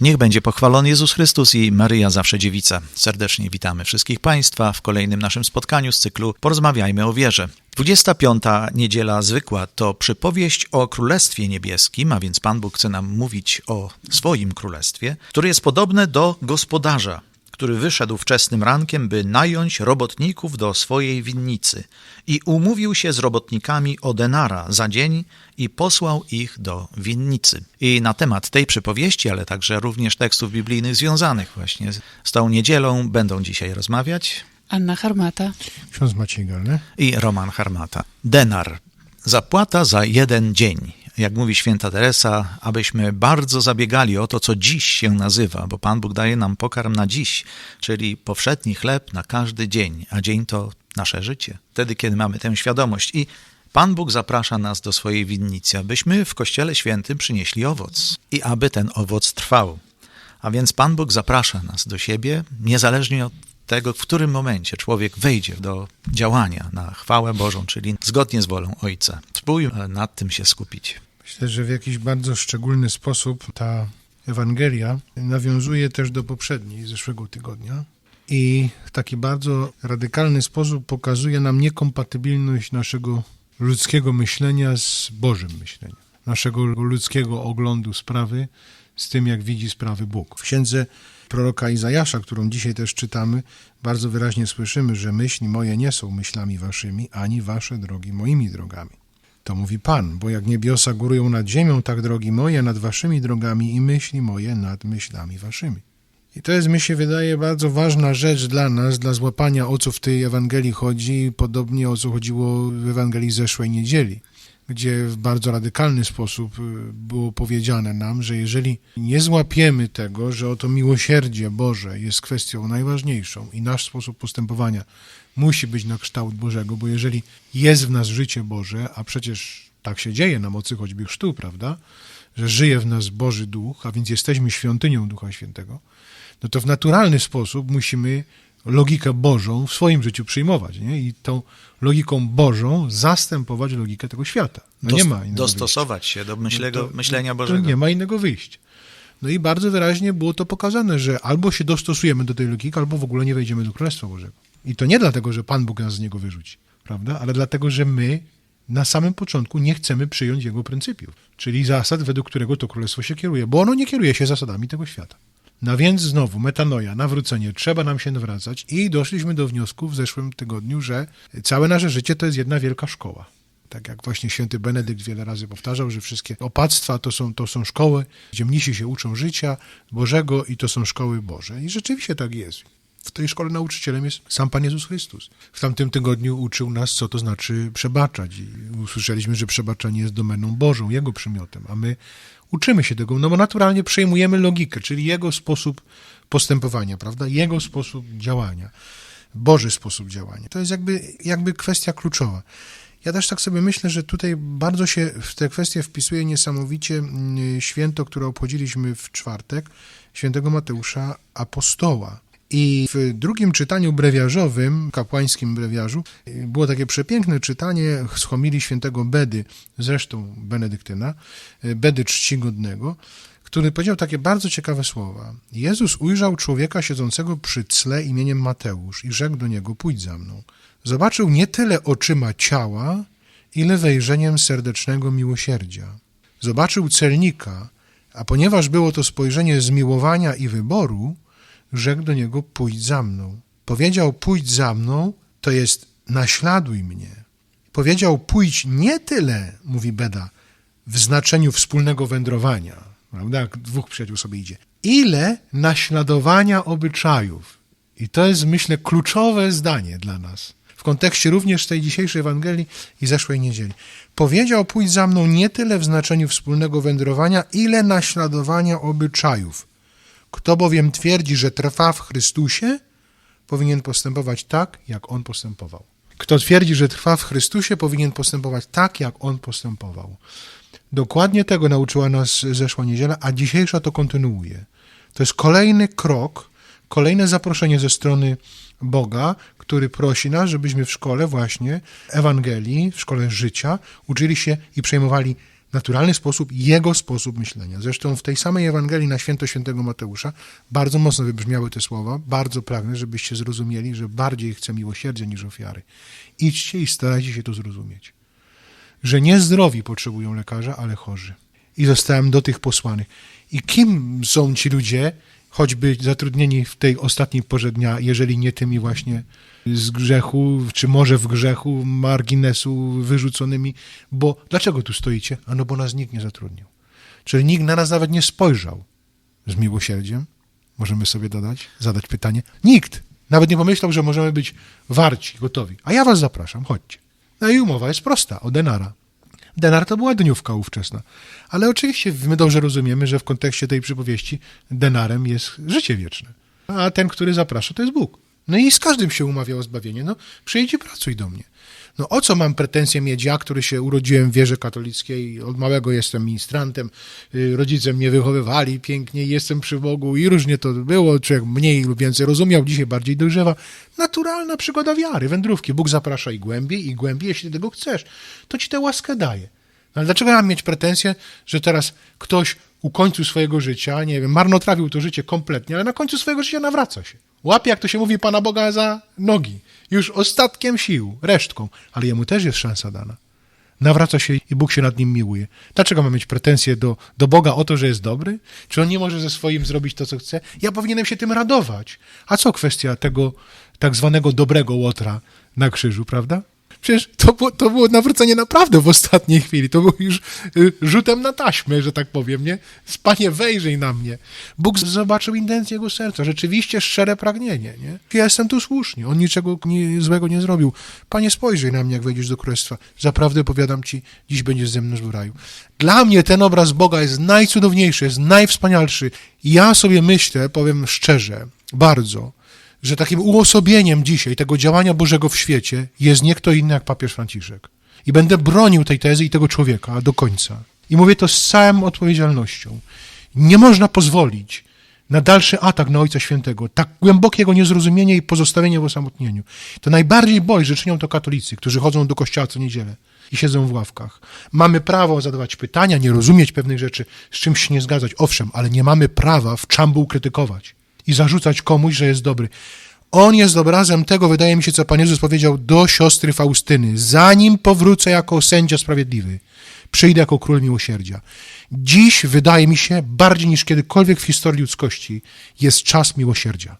Niech będzie pochwalony Jezus Chrystus i Maryja zawsze dziewica. Serdecznie witamy wszystkich Państwa w kolejnym naszym spotkaniu z cyklu Porozmawiajmy o wierze. 25. niedziela zwykła to przypowieść o Królestwie Niebieskim, a więc Pan Bóg chce nam mówić o swoim królestwie, które jest podobne do gospodarza, który wyszedł wczesnym rankiem, by nająć robotników do swojej winnicy i umówił się z robotnikami o denara za dzień i posłał ich do winnicy. I na temat tej przypowieści, ale także również tekstów biblijnych związanych właśnie z tą niedzielą będą dzisiaj rozmawiać Anna Harmata. Ksiądz Maciej Galny. i Roman Harmata. Denar. Zapłata za jeden dzień. Jak mówi święta Teresa, abyśmy bardzo zabiegali o to, co dziś się nazywa, bo Pan Bóg daje nam pokarm na dziś, czyli powszedni chleb na każdy dzień, a dzień to nasze życie. Wtedy, kiedy mamy tę świadomość. I Pan Bóg zaprasza nas do swojej winnicy, abyśmy w Kościele Świętym przynieśli owoc i aby ten owoc trwał. A więc Pan Bóg zaprasza nas do siebie, niezależnie od tego, w którym momencie człowiek wejdzie do działania na chwałę Bożą, czyli zgodnie z wolą Ojca. Spróbujmy nad tym się skupić. Myślę, że w jakiś bardzo szczególny sposób ta Ewangelia nawiązuje też do poprzedniej, zeszłego tygodnia i w taki bardzo radykalny sposób pokazuje nam niekompatybilność naszego ludzkiego myślenia z Bożym myśleniem, naszego ludzkiego oglądu sprawy z tym, jak widzi sprawy Bóg. W księdze proroka Izajasza, którą dzisiaj też czytamy, bardzo wyraźnie słyszymy, że myśli moje nie są myślami waszymi, ani wasze drogi moimi drogami. To mówi Pan, bo jak niebiosa górują nad ziemią, tak drogi moje nad waszymi drogami i myśli moje nad myślami waszymi. I to jest, mi się wydaje, bardzo ważna rzecz dla nas, dla złapania o co w tej Ewangelii chodzi, podobnie o co chodziło w Ewangelii zeszłej niedzieli, gdzie w bardzo radykalny sposób y, było powiedziane nam, że jeżeli nie złapiemy tego, że oto miłosierdzie Boże jest kwestią najważniejszą i nasz sposób postępowania musi być na kształt Bożego, bo jeżeli jest w nas życie Boże, a przecież tak się dzieje na mocy choćby chrztu, prawda, że żyje w nas Boży Duch, a więc jesteśmy świątynią Ducha Świętego, no to w naturalny sposób musimy logikę Bożą w swoim życiu przyjmować nie? i tą logiką Bożą zastępować logikę tego świata. No nie ma innego Dostosować się do myślego, no myślenia Bożego. nie ma innego wyjścia. No i bardzo wyraźnie było to pokazane, że albo się dostosujemy do tej logiki, albo w ogóle nie wejdziemy do Królestwa Bożego. I to nie dlatego, że Pan Bóg nas z niego wyrzuci, prawda? Ale dlatego, że my na samym początku nie chcemy przyjąć jego pryncypiów, czyli zasad, według którego to królestwo się kieruje, bo ono nie kieruje się zasadami tego świata. No więc znowu, metanoja, nawrócenie, trzeba nam się nawracać i doszliśmy do wniosku w zeszłym tygodniu, że całe nasze życie to jest jedna wielka szkoła. Tak jak właśnie święty Benedykt wiele razy powtarzał, że wszystkie opactwa to są, to są szkoły, gdzie mnisi się uczą życia Bożego i to są szkoły Boże. I rzeczywiście tak jest. W tej szkole nauczycielem jest sam Pan Jezus Chrystus. W tamtym tygodniu uczył nas, co to znaczy przebaczać. I usłyszeliśmy, że przebaczenie jest domeną Bożą, Jego przymiotem, a my uczymy się tego, no bo naturalnie przejmujemy logikę, czyli Jego sposób postępowania, prawda? Jego sposób działania. Boży sposób działania. To jest jakby, jakby kwestia kluczowa. Ja też tak sobie myślę, że tutaj bardzo się w tę kwestię wpisuje niesamowicie mm, święto, które obchodziliśmy w czwartek, świętego Mateusza Apostoła. I w drugim czytaniu brewiarzowym, kapłańskim brewiarzu, y, było takie przepiękne czytanie z homilii świętego Bedy, zresztą benedyktyna, y, Bedy czcigodnego, który powiedział takie bardzo ciekawe słowa. Jezus ujrzał człowieka siedzącego przy cle imieniem Mateusz i rzekł do niego, pójdź za mną. Zobaczył nie tyle oczyma ciała, ile wejrzeniem serdecznego miłosierdzia. Zobaczył celnika, a ponieważ było to spojrzenie zmiłowania i wyboru, rzekł do niego, pójdź za mną. Powiedział, pójdź za mną, to jest naśladuj mnie. Powiedział, pójdź nie tyle, mówi Beda, w znaczeniu wspólnego wędrowania, prawda, jak dwóch przyjaciół sobie idzie, ile naśladowania obyczajów. I to jest, myślę, kluczowe zdanie dla nas. W kontekście również tej dzisiejszej Ewangelii i zeszłej niedzieli. Powiedział, pójdź za mną nie tyle w znaczeniu wspólnego wędrowania, ile naśladowania obyczajów. Kto bowiem twierdzi, że trwa w Chrystusie, powinien postępować tak, jak On postępował. Kto twierdzi, że trwa w Chrystusie, powinien postępować tak, jak On postępował. Dokładnie tego nauczyła nas zeszła niedziela, a dzisiejsza to kontynuuje. To jest kolejny krok, kolejne zaproszenie ze strony Boga, który prosi nas, żebyśmy w szkole właśnie Ewangelii, w szkole życia uczyli się i przejmowali naturalny sposób, jego sposób myślenia. Zresztą w tej samej Ewangelii na święto świętego Mateusza bardzo mocno wybrzmiały te słowa. Bardzo pragnę, żebyście zrozumieli, że bardziej chcę miłosierdzia niż ofiary. Idźcie i starajcie się to zrozumieć. Że nie zdrowi potrzebują lekarza, ale chorzy. I zostałem do tych posłanych. I kim są ci ludzie, choćby zatrudnieni w tej ostatniej porze dnia, jeżeli nie tymi właśnie z grzechu, czy może w grzechu, marginesu wyrzuconymi, bo dlaczego tu stoicie? A no bo nas nikt nie zatrudnił. Czyli nikt na nas nawet nie spojrzał z miłosierdziem. Możemy sobie dodać, zadać pytanie. Nikt nawet nie pomyślał, że możemy być warci, gotowi. A ja was zapraszam, chodźcie. No i umowa jest prosta, o denara. Denar to była dniówka ówczesna. Ale oczywiście my dobrze rozumiemy, że w kontekście tej przypowieści denarem jest życie wieczne. A ten, który zaprasza, to jest Bóg. No i z każdym się umawia o zbawienie. No przyjdź i pracuj do mnie. No o co mam pretensję mieć ja, który się urodziłem w wierze katolickiej, od małego jestem ministrantem, y, rodzice mnie wychowywali pięknie, jestem przy Bogu i różnie to było, człowiek mniej lub więcej rozumiał, dzisiaj bardziej dojrzewa. Naturalna przygoda wiary, wędrówki. Bóg zaprasza i głębiej, i głębiej, jeśli tego chcesz, to ci tę łaskę daje. No ale dlaczego ja mam mieć pretensję, że teraz ktoś u końcu swojego życia, nie wiem, marnotrawił to życie kompletnie, ale na końcu swojego życia nawraca się. Łapie, jak to się mówi, Pana Boga za nogi. Już ostatkiem sił, resztką, ale jemu też jest szansa dana. Nawraca się i Bóg się nad nim miłuje. Dlaczego mam mieć pretensje do, do Boga o to, że jest dobry? Czy on nie może ze swoim zrobić to, co chce? Ja powinienem się tym radować. A co kwestia tego tak zwanego dobrego łotra na krzyżu, prawda? Przecież to było, to było nawrócenie naprawdę w ostatniej chwili. To było już y, rzutem na taśmę, że tak powiem, nie? Panie, wejrzyj na mnie. Bóg zobaczył intencję jego serca, rzeczywiście szczere pragnienie, nie? Ja jestem tu słusznie, on niczego nie, złego nie zrobił. Panie, spojrzyj na mnie, jak wejdziesz do królestwa. Zaprawdę powiadam ci, dziś będziesz ze mną w raju. Dla mnie ten obraz Boga jest najcudowniejszy, jest najwspanialszy. Ja sobie myślę, powiem szczerze, bardzo, że takim uosobieniem dzisiaj tego działania Bożego w świecie jest nie kto inny jak papież Franciszek. I będę bronił tej tezy i tego człowieka do końca. I mówię to z całą odpowiedzialnością. Nie można pozwolić na dalszy atak na Ojca Świętego, tak głębokie jego niezrozumienie i pozostawienie w osamotnieniu. To najbardziej boli, że czynią to katolicy, którzy chodzą do kościoła co niedzielę i siedzą w ławkach. Mamy prawo zadawać pytania, nie rozumieć pewnych rzeczy, z czymś się nie zgadzać, owszem, ale nie mamy prawa w czambuł krytykować i zarzucać komuś, że jest dobry. On jest obrazem tego, wydaje mi się, co Pan Jezus powiedział do siostry Faustyny. Zanim powrócę jako sędzia sprawiedliwy, przyjdę jako król miłosierdzia. Dziś, wydaje mi się, bardziej niż kiedykolwiek w historii ludzkości, jest czas miłosierdzia.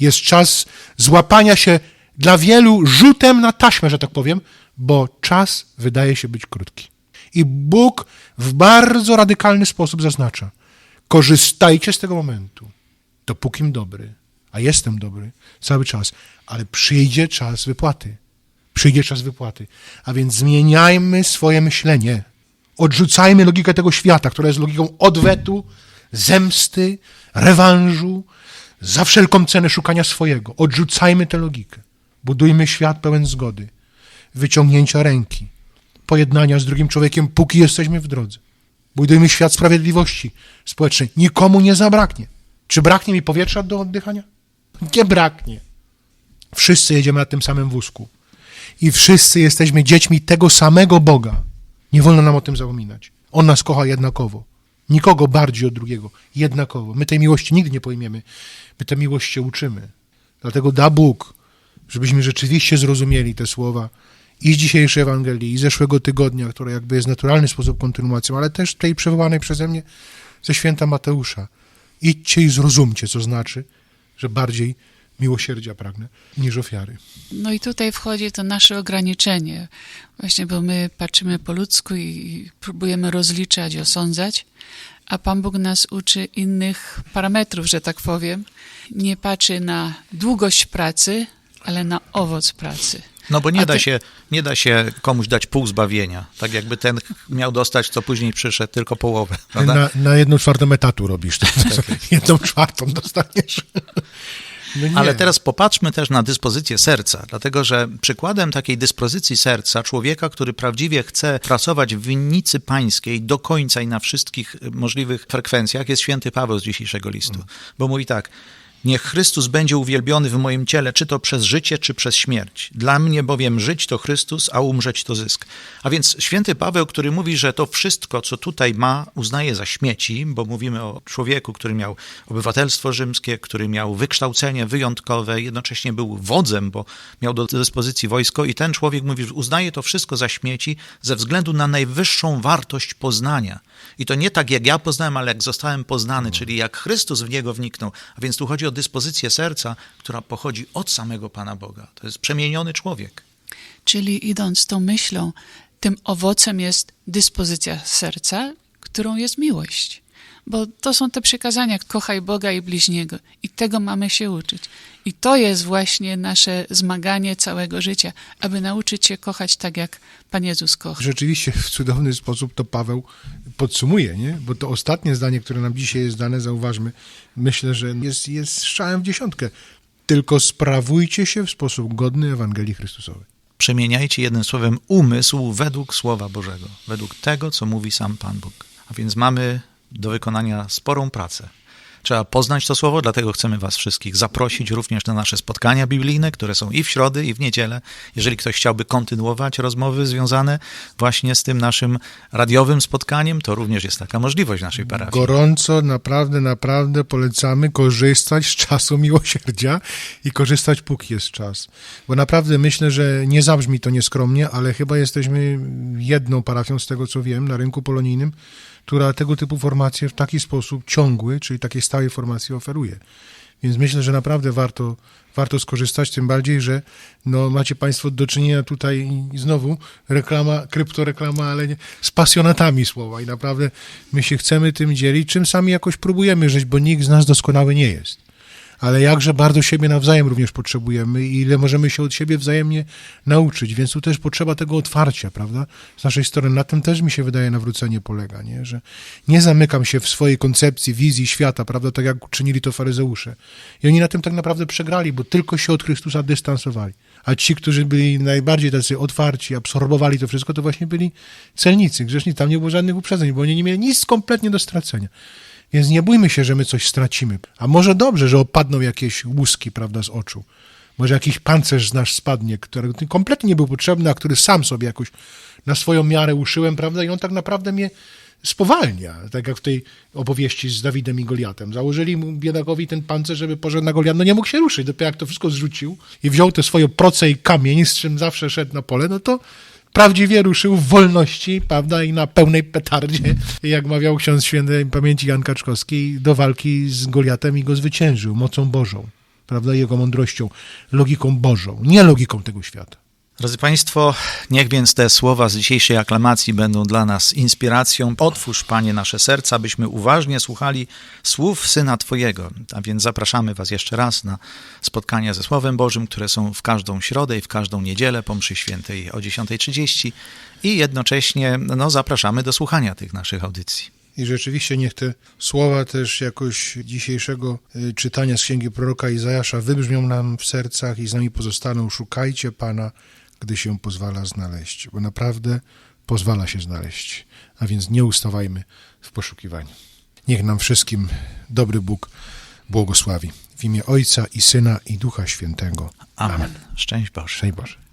Jest czas złapania się dla wielu rzutem na taśmę, że tak powiem, bo czas wydaje się być krótki. I Bóg w bardzo radykalny sposób zaznacza: korzystajcie z tego momentu dopókim dobry, a jestem dobry cały czas, ale przyjdzie czas wypłaty. Przyjdzie czas wypłaty. A więc zmieniajmy swoje myślenie. Odrzucajmy logikę tego świata, która jest logiką odwetu, zemsty, rewanżu, za wszelką cenę szukania swojego. Odrzucajmy tę logikę. Budujmy świat pełen zgody, wyciągnięcia ręki, pojednania z drugim człowiekiem, póki jesteśmy w drodze. Budujmy świat sprawiedliwości społecznej. Nikomu nie zabraknie. Czy braknie mi powietrza do oddychania? Nie braknie. Wszyscy jedziemy na tym samym wózku. I wszyscy jesteśmy dziećmi tego samego Boga. Nie wolno nam o tym zapominać. On nas kocha jednakowo. Nikogo bardziej od drugiego. Jednakowo. My tej miłości nigdy nie pojmiemy. My tę miłość się uczymy. Dlatego da Bóg, żebyśmy rzeczywiście zrozumieli te słowa i z dzisiejszej Ewangelii, i zeszłego tygodnia, która jakby jest w naturalny sposób kontynuacją, ale też tej przywołanej przeze mnie ze święta Mateusza. Idźcie i zrozumcie, co znaczy, że bardziej miłosierdzia pragnę niż ofiary. No i tutaj wchodzi to nasze ograniczenie, właśnie, bo my patrzymy po ludzku i próbujemy rozliczać, osądzać, a Pan Bóg nas uczy innych parametrów, że tak powiem. Nie patrzy na długość pracy, ale na owoc pracy. No bo nie A da, ty- się, nie da się komuś dać pół zbawienia. Tak jakby ten miał dostać, co później przyszedł, tylko połowę. Prawda? Na, na jedną czwartą etatu robisz to. jedną czwartą dostaniesz. No. Ale teraz popatrzmy też na dyspozycję serca, dlatego że przykładem takiej dyspozycji serca człowieka, który prawdziwie chce pracować w winnicy pańskiej do końca i na wszystkich możliwych frekwencjach, jest święty Paweł z dzisiejszego listu. Bo mówi tak, Niech Chrystus będzie uwielbiony w moim ciele, czy to przez życie, czy przez śmierć. Dla mnie bowiem żyć to Chrystus, a umrzeć to zysk. A więc święty Paweł, który mówi, że to wszystko, co tutaj ma, uznaje za śmieci, bo mówimy o człowieku, który miał obywatelstwo rzymskie, który miał wykształcenie wyjątkowe, jednocześnie był wodzem, bo miał do dyspozycji wojsko i ten człowiek mówi, że uznaje to wszystko za śmieci ze względu na najwyższą wartość poznania. I to nie tak, jak ja poznałem, ale jak zostałem poznany, czyli jak Chrystus w niego wniknął. A więc tu chodzi o dyspozycję serca, która pochodzi od samego Pana Boga. To jest przemieniony człowiek. Czyli idąc tą myślą, tym owocem jest dyspozycja serca, którą jest miłość. Bo to są te przykazania, kochaj Boga i bliźniego. I tego mamy się uczyć. I to jest właśnie nasze zmaganie całego życia, aby nauczyć się kochać tak, jak Pan Jezus kocha. Rzeczywiście w cudowny sposób to Paweł podsumuje, nie? Bo to ostatnie zdanie, które nam dzisiaj jest dane, zauważmy, myślę, że jest, jest strzałem w dziesiątkę. Tylko sprawujcie się w sposób godny Ewangelii Chrystusowej. Przemieniajcie jednym słowem umysł według Słowa Bożego, według tego, co mówi sam Pan Bóg. A więc mamy do wykonania sporą pracę. Trzeba poznać to słowo, dlatego chcemy Was wszystkich zaprosić również na nasze spotkania biblijne, które są i w środę, i w niedzielę. Jeżeli ktoś chciałby kontynuować rozmowy związane właśnie z tym naszym radiowym spotkaniem, to również jest taka możliwość naszej parafii. Gorąco, naprawdę, naprawdę polecamy korzystać z czasu miłosierdzia i korzystać póki jest czas. Bo naprawdę myślę, że nie zabrzmi to nieskromnie, ale chyba jesteśmy jedną parafią z tego, co wiem, na rynku polonijnym, która tego typu formacje w taki sposób ciągły, czyli takiej stałej formacji oferuje. Więc myślę, że naprawdę warto, warto skorzystać, tym bardziej, że no, macie Państwo do czynienia tutaj znowu reklama, kryptoreklama, ale nie, z pasjonatami słowa i naprawdę my się chcemy tym dzielić, czym sami jakoś próbujemy żyć, bo nikt z nas doskonały nie jest. Ale jakże bardzo siebie nawzajem również potrzebujemy i ile możemy się od siebie wzajemnie nauczyć, więc tu też potrzeba tego otwarcia, prawda? Z naszej strony na tym też mi się wydaje nawrócenie polega, nie? Że nie zamykam się w swojej koncepcji, wizji świata, prawda? Tak jak czynili to faryzeusze. I oni na tym tak naprawdę przegrali, bo tylko się od Chrystusa dystansowali. A ci, którzy byli najbardziej tacy otwarci, absorbowali to wszystko, to właśnie byli celnicy, grzeszni. Tam nie było żadnych uprzedzeń, bo oni nie mieli nic kompletnie do stracenia. Więc nie bójmy się, że my coś stracimy. A może dobrze, że opadną jakieś łuski, prawda, z oczu. Może jakiś pancerz z nasz spadnie, który kompletnie nie był potrzebny, a który sam sobie jakoś na swoją miarę uszyłem, prawda, i on tak naprawdę mnie spowalnia, tak jak w tej opowieści z Dawidem i Goliatem. Założyli mu biedakowi ten pancerz, żeby poszedł na Goliat, no nie mógł się ruszyć. Dopiero jak to wszystko zrzucił i wziął te swoje proce i kamień, z czym zawsze szedł na pole, no to prawdziwie ruszył w wolności, prawda, i na pełnej petardzie, jak mawiał ksiądz świętej pamięci Jan Kaczkowski, do walki z Goliatem i go zwyciężył mocą Bożą, prawda, jego mądrością, logiką Bożą, nie logiką tego świata. Drodzy Państwo, niech więc te słowa z dzisiejszej aklamacji będą dla nas inspiracją. Otwórz, Panie, nasze serca, byśmy uważnie słuchali słów Syna Twojego. A więc zapraszamy Was jeszcze raz na spotkania ze Słowem Bożym, które są w każdą środę i w każdą niedzielę po mszy świętej o 10.30 i jednocześnie no, zapraszamy do słuchania tych naszych audycji. I rzeczywiście niech te słowa też jakoś dzisiejszego y, czytania z księgi proroka Izajasza wybrzmią nam w sercach i z nami pozostaną. Szukajcie Pana, gdy się pozwala znaleźć, bo naprawdę pozwala się znaleźć. A więc nie ustawajmy w poszukiwaniu. Niech nam wszystkim dobry Bóg błogosławi. W imię Ojca i Syna i Ducha Świętego. Amen. Szczęść Boże. Szczęść Boże.